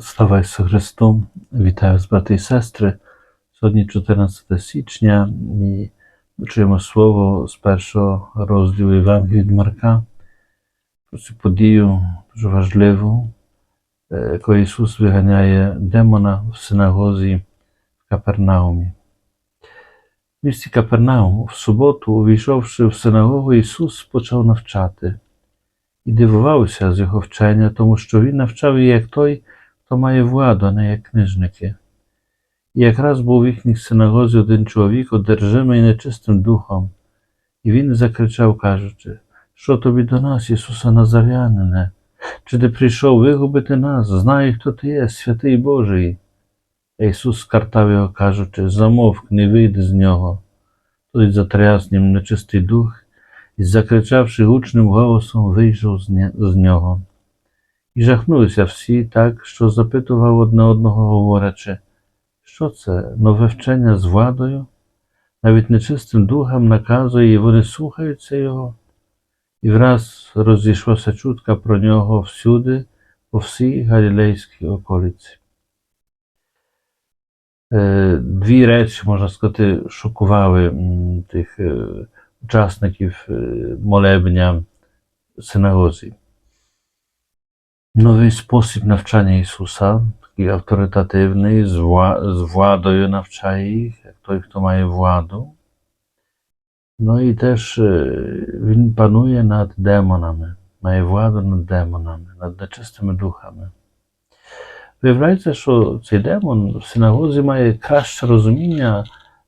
Слава Ісусу Христу! Вітаю вас, брати і сестри. Сьогодні 14 січня і чуємо слово з першого розділу Євангелія від Марка про цю подію дуже важливу, е, коли Ісус виганяє демона в синагозі в Капернаумі. В місті Капернаум в суботу, увійшовши в синагогу, Ісус почав навчати і дивувався з його вчення, тому що він навчав її як той, хто має владу, а не як книжники. І якраз був в їхній синагозі один чоловік, одержимий нечистим духом, і він закричав, кажучи, що тобі до нас, Ісуса Назарянине? Чи ти прийшов вигубити нас? Знаю, хто ти є, святий Божий. А Ісус скартав його, кажучи, замовк, не вийди з нього. Тоді затряс ним нечистий дух, і, закричавши гучним голосом, вийшов з нього. І жахнулися всі так, що запитував одне одного, говорячи, що це нове вчення з владою? Навіть нечистим духам наказує, і вони слухаються його. І враз розійшлася чутка про нього всюди, по всій галілейській околиці. Е, Дві речі, можна сказати, шокували тих е, учасників е, молебня синагозі. Новий спосіб навчання Ісуса, такий авторитативний, з вла- з владою навчає їх, як той, хто має владу. Ну і теж е, Він панує над демонами, має владу над демонами, над нечистими духами. Виявляється, що цей демон в синагозі має краще розуміння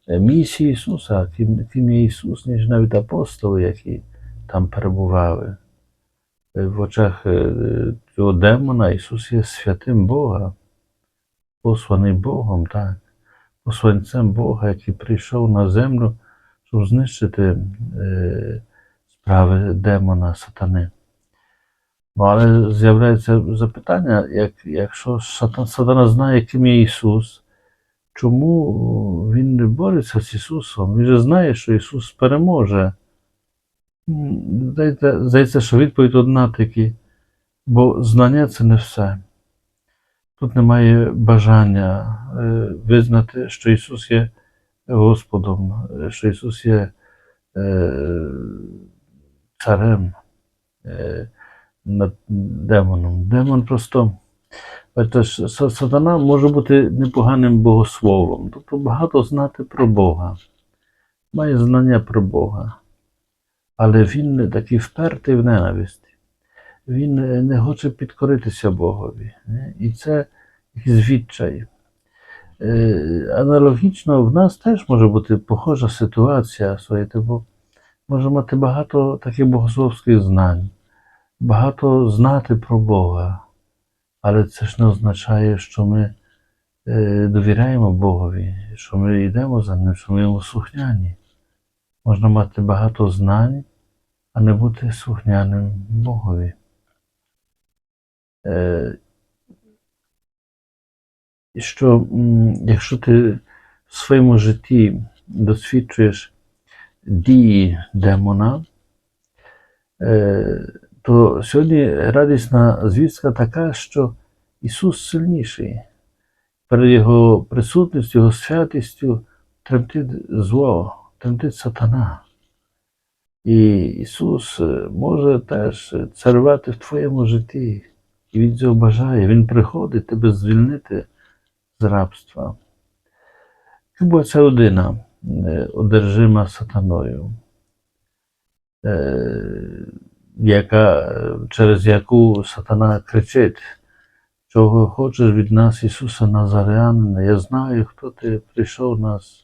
е, місії Ісуса, ким, ким є Ісус, ніж навіть апостоли, які там перебували. Е, В очах е, цього демона Ісус є святим Бога, посланий Богом, так, посланцем Бога, який прийшов на землю, щоб знищити е, справи демона, сатани. Ну, але з'являється запитання, як, якщо сатана, сатана знає, ким є Ісус, чому він не бореться з Ісусом? Він же знає, що Ісус переможе. Здається, що відповідь одна таки, бо знання це не все. Тут немає бажання е, визнати, що Ісус є Господом, що Ісус є е, царем е, над демоном. Демон просто. Бачите, сатана може бути непоганим богословом, тобто багато знати про Бога, має знання про Бога, але він не такий впертий в ненависті. Він е, не хоче підкоритися Богові. не? І це відчай. Е, Аналогічно в нас теж може бути похожа ситуація, слухайте, бо може мати багато таких богословських знань, багато знати про Бога, але це ж не означає, що ми е, довіряємо Богові, що ми йдемо за ним, що ми йому слухняні. Можна мати багато знань, а не бути слухняним Богові. Е, і що якщо ти в своєму житті досвідчуєш дії демона, е, то сьогодні радісна звістка така, що Ісус сильніший. Перед Його присутністю, Його святістю тремтить зло, тремтить сатана. І Ісус е, може теж царювати в твоєму житті. І Він цього бажає. Він приходить тебе звільнити з рабства. Це ця людина, е, одержима сатаною, е, яка, через яку сатана кричить, чого хочеш від нас, Ісуса Назарянина, я знаю, хто ти прийшов нас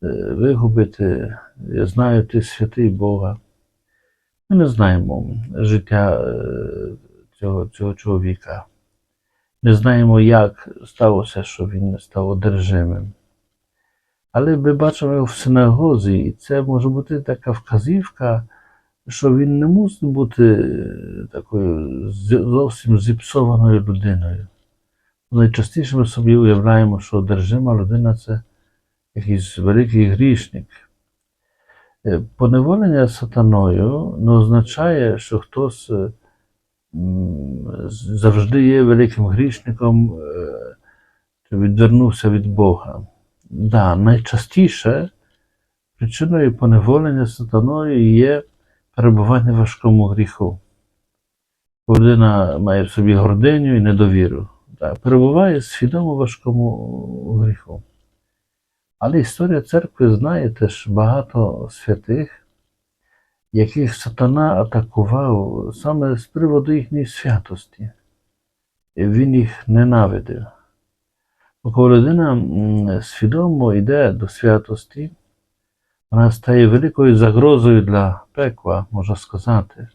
вигубити, я знаю, ти святий Бога. Ми не знаємо життя е, цього, цього чоловіка. Не знаємо, як сталося, що він став одержимим. Але ми бачимо його в синагозі, і це може бути така вказівка, що він не мусить бути е, такою зовсім зіпсованою людиною. Найчастіше ми собі уявляємо, що одержима людина це якийсь великий грішник. Е, Поневолення сатаною не означає, що хтось е, завжди є великим грішником, е, чи відвернувся від Бога. Да, найчастіше причиною поневолення сатаною є перебування в важкому гріху. Людина має в собі гординю і недовіру. Так, перебуває свідомо в важкому гріху. Але історія церкви знає теж багато святих, яких сатана атакував саме з приводу їхньої святості. Він їх ненавидив. Бо коли людина свідомо йде до святості, вона стає великою загрозою для пекла, можна сказати.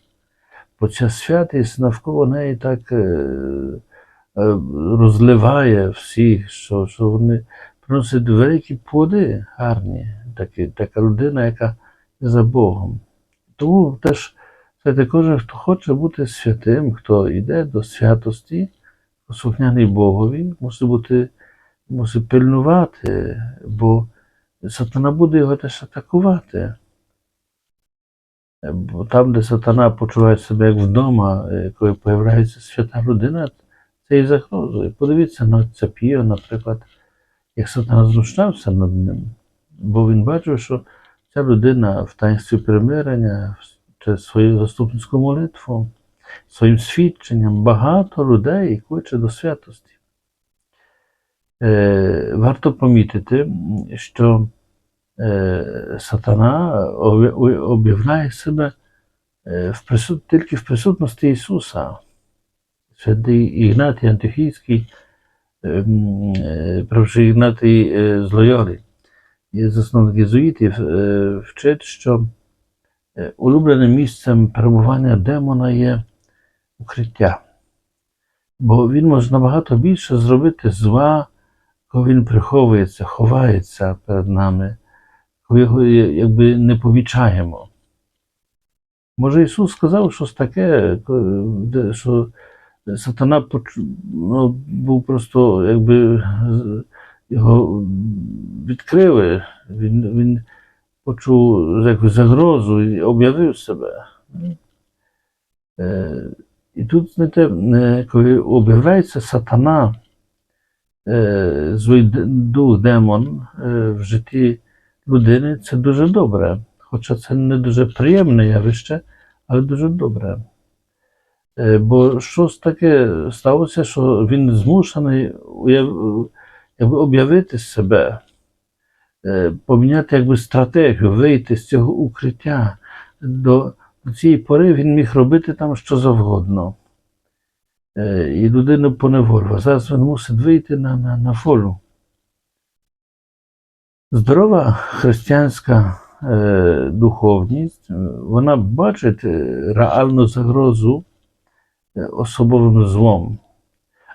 Бо ця святість навколо неї так е, е, розливає всіх, що, що вони приносять великі плоди гарні, такі, така людина, яка за Богом. Тому теж знаєте, кожен, хто хоче бути святим, хто йде до святості, послухняний Богові, мусить бути, мусить пильнувати, бо сатана буде його теж атакувати. Бо там, де сатана почуває себе як вдома, е, коли появляється свята людина, це і загрозує. Подивіться на отця Піо, наприклад, як сатана знущався над ним, бо він бачив, що ця людина в таїнстві примирення, через свою заступницьку молитву, своїм свідченням багато людей кличе до святості. Е, варто помітити, що е, сатана об'я- об'являє себе е, в присут... тільки в присутності Ісуса. Святий Ігнатій Антихійський, ем, е, Ігнатій е, з Лойоли, засновник єзуїтів, е, вчить, що улюбленим місцем перебування демона є укриття. Бо він може набагато більше зробити зла, коли він приховується, ховається перед нами, коли його якби не помічаємо. Може, Ісус сказав щось таке, що сатана ну, був просто якби його відкрили, він, він почув якусь загрозу і об'явив себе. Е, І тут, знаєте, е, коли об'являється сатана, е, злий дух демон е, в житті людини, це дуже добре. Хоча це не дуже приємне явище, але дуже добре. Е, Бо щось таке сталося, що він змушений уяв- об'явити себе, е, поміняти якби стратегію, вийти з цього укриття. До, цієї пори він міг робити там що завгодно. Е, І людину поневолював. Зараз він мусить вийти на, на, на волю. Здорова християнська е, духовність, вона бачить реальну загрозу особовим злом,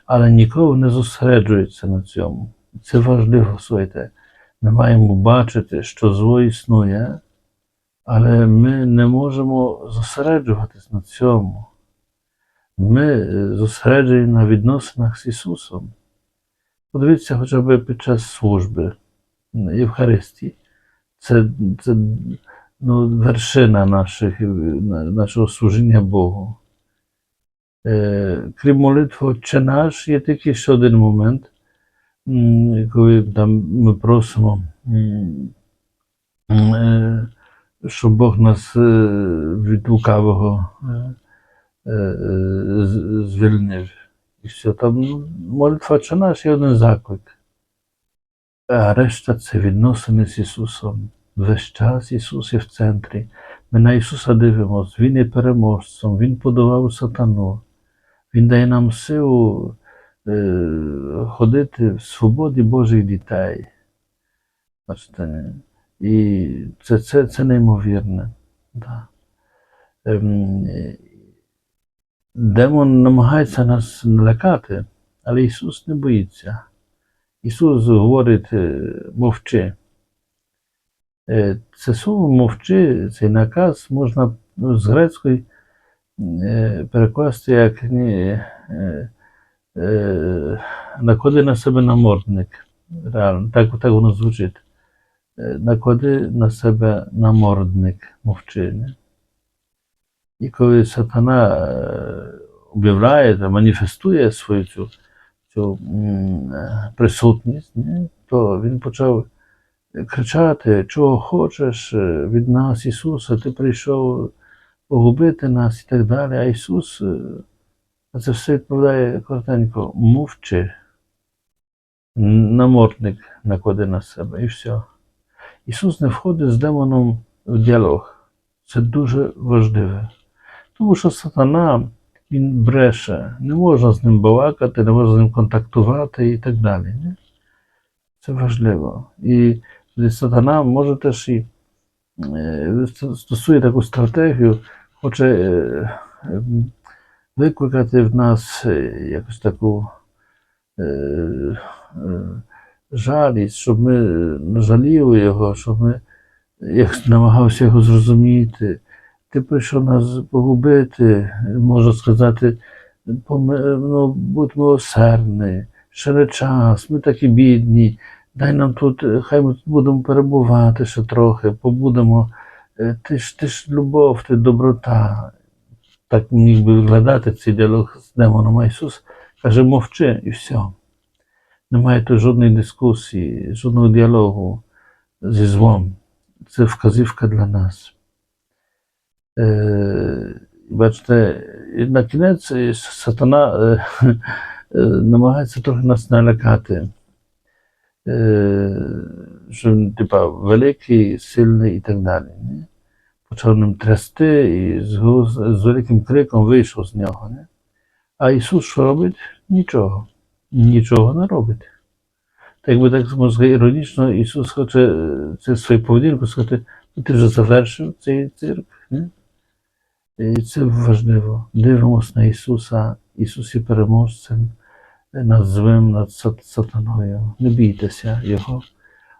але ніколи не зосереджується на цьому. Це важливо, слухайте. Ми маємо бачити, що зло існує, але ми не можемо зосереджуватись на цьому. Ми е, зосереджені на відносинах з Ісусом. Подивіться хоча б під час служби Євхаристії. Це, це ну, вершина наших, нашого служіння Богу. Е, крім молитви Отче наш, є тільки ще один момент, коли там ми просимо, е, щоб Бог нас е, від лукавого звільнив. І все. Там ну, молитва Отче наш є один заклик. А решта це відносини з Ісусом. Весь час Ісус є в центрі. Ми на Ісуса дивимося, Він є переможцем, Він подолав сатану. Він дає нам силу е, ходити в свободі Божих дітей. Бачите, і це, це, це неймовірне. Да. Ем, демон намагається нас налякати, але Ісус не боїться. Ісус говорить, е, мовчи. Е, Це слово мовчи, цей наказ можна ну, з грецької е, перекласти як ні, е, е, наклади на себе намордник. Реально, так, так воно звучить. Наклади на себе намордник, мовчи. Не? І коли сатана об'являє, та маніфестує свою цю, цю присутність, ні, то він почав кричати, чого хочеш від нас, Ісуса, ти прийшов погубити нас і так далі. А Ісус е, на це все відповідає коротенько, мовчи. Намордник накладе на себе і все. Ісус не входить з демоном в діалог. Це дуже важливе. Тому що сатана він бреше, не можна з ним балакати, не можна з ним контактувати і так далі. Не? Це важливо. І сатана може теж і е, стосує таку стратегію, хоче е, ем, викликати в нас е, якусь таку е, е, жалість, щоб ми не жаліли його, щоб ми як намагався його зрозуміти. Ти прийшов нас погубити, можна сказати, ну, будь милосердний, ще не час, ми такі бідні. Дай нам тут, е, хай ми тут будемо перебувати ще трохи, побудемо. Е, Ти ж, ти ж любов, ти доброта. Так міг би виглядати цей діалог з демоном. А Ісус каже, мовчи і все. Немає тут жодної дискусії, жодного діалогу зі злом. Це вказівка для нас. Е, бачите, на кінець е, сатана е, е, намагається трохи нас налякати. Е, що типа, великий, сильний і так далі. Ні? Почав ним трясти і з, з великим криком вийшов з нього. Не? А Ісус що робить? Нічого. Нічого не робить. Так якби так сказати, іронічно, Ісус хоче е, це свою поведінку сказати, «Ну, ти вже завершив цей цирк. Не? І це важливо. Дивимося на Ісуса, Ісус є переможцем над злим, над сат- сатаною. Не бійтеся Його,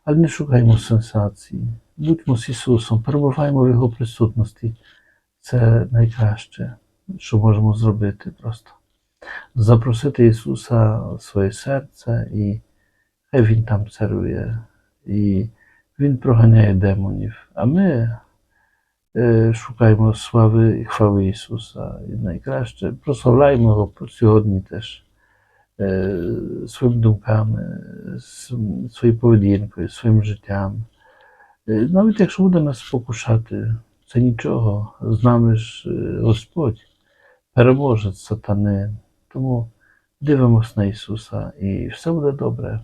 але не шукаймо сенсації. Будьмо з Ісусом, перебуваємо в Його присутності. Це найкраще, що можемо зробити просто. Запросити Ісуса в своє серце і хай Він там царює. І Він проганяє демонів. А ми е, шукаємо слави і хвали Ісуса. І найкраще прославляємо Його сьогодні теж е, своїми думками, своєю поведінкою, своїм життям. Е, Навіть якщо буде нас спокушати, це нічого. З нами ж е, Господь, переможець сатани. Тому дивимося на Ісуса і все буде добре.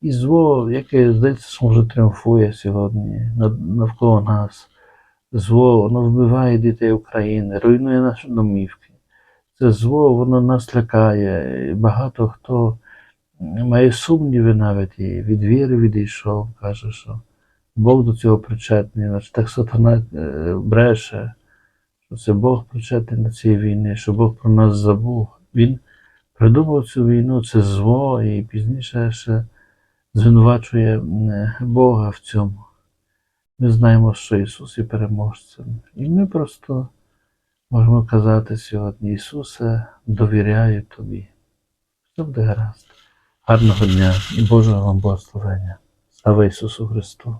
І зло, яке здається, може тріумфує сьогодні навколо нас. Зло, воно вбиває дітей України, руйнує наші домівки. Це зло, воно нас лякає. І Багато хто має сумніви навіть і від віри відійшов, каже, що Бог до цього причетний, значить так сатана е, бреше, що це Бог причетний до цієї війни, що Бог про нас забув. Він придумав цю війну, це зло, і пізніше ще звинувачує Бога в цьому. Ми знаємо, що Ісус є переможцем. І ми просто можемо казати сьогодні, Ісусе, довіряю Тобі. Все буде гаразд. Гарного дня і Божого вам благословення. Слава Ісусу Христу!